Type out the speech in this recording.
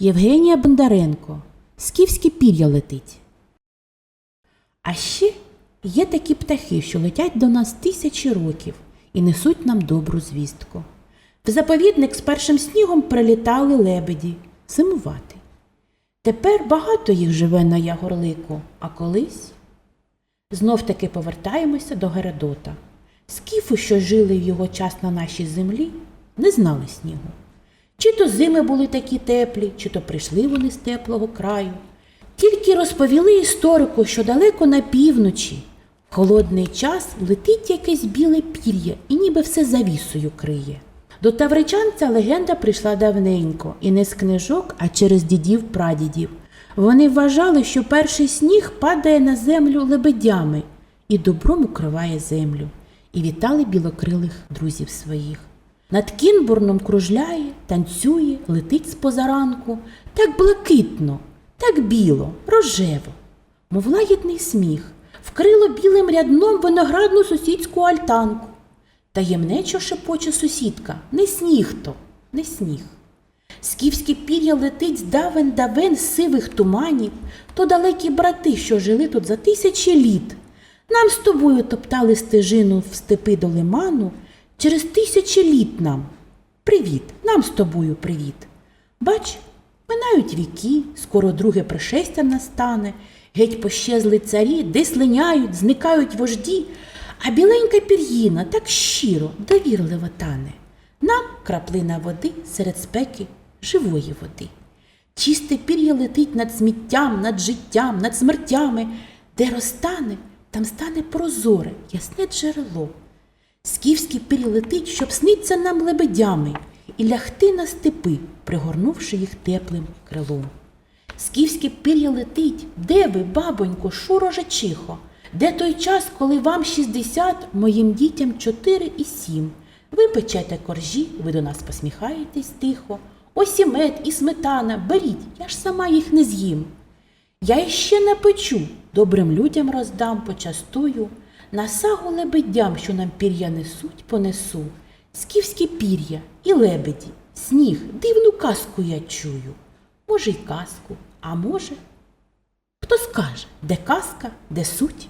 Євгенія Бондаренко. Скіфське пір'я летить. А ще є такі птахи, що летять до нас тисячі років і несуть нам добру звістку. В заповідник з першим снігом прилітали лебеді зимувати. Тепер багато їх живе на Ягорлику, а колись знов таки повертаємося до Геродота. Скіфи, що жили в його час на нашій землі, не знали снігу. Чи то зими були такі теплі, чи то прийшли вони з теплого краю. Тільки розповіли історику, що далеко на півночі, в холодний час летить якесь біле пір'я і ніби все завісою криє. До тавричан ця легенда прийшла давненько, і не з книжок, а через дідів прадідів. Вони вважали, що перший сніг падає на землю лебедями і добром укриває землю, і вітали білокрилих друзів своїх. Над Кінбурном кружляє, танцює, летить з позаранку, так блакитно, так біло, рожево, мов лагідний сміх, вкрило білим рядном виноградну сусідську альтанку. Таємнечо шепоче сусідка, не сніг то, не сніг. Скіфське пір'я летить з давен давен з сивих туманів, то далекі брати, що жили тут за тисячі літ. Нам з тобою топтали стежину в степи до лиману, через тисячі літ нам. Привіт, нам з тобою привіт. Бач, минають віки, скоро друге пришестя настане, геть пощезли царі, десь линяють, зникають вожді, а біленька пір'їна так щиро, довірливо тане. Нам краплина води серед спеки живої води. Чисте пір'я летить над сміттям, над життям, над смертями, де розтане, там стане прозоре, ясне джерело. Скіфське пір'я летить, щоб сниться нам лебедями, і лягти на степи, пригорнувши їх теплим крилом. Скіфське пір'я летить, де ви, бабонько, шуро жачихо, де той час, коли вам 60, моїм дітям 4 і 7. Ви печете коржі, ви до нас посміхаєтесь тихо. Ось і мед, і сметана, беріть, я ж сама їх не з'їм. Я іще напечу, добрим людям роздам, почастую, на сагу лебедям, що нам пір'я несуть, понесу. Скіфське пір'я і лебеді, сніг, дивну казку я чую. Може, й казку, а може, хто скаже, де казка, де суть?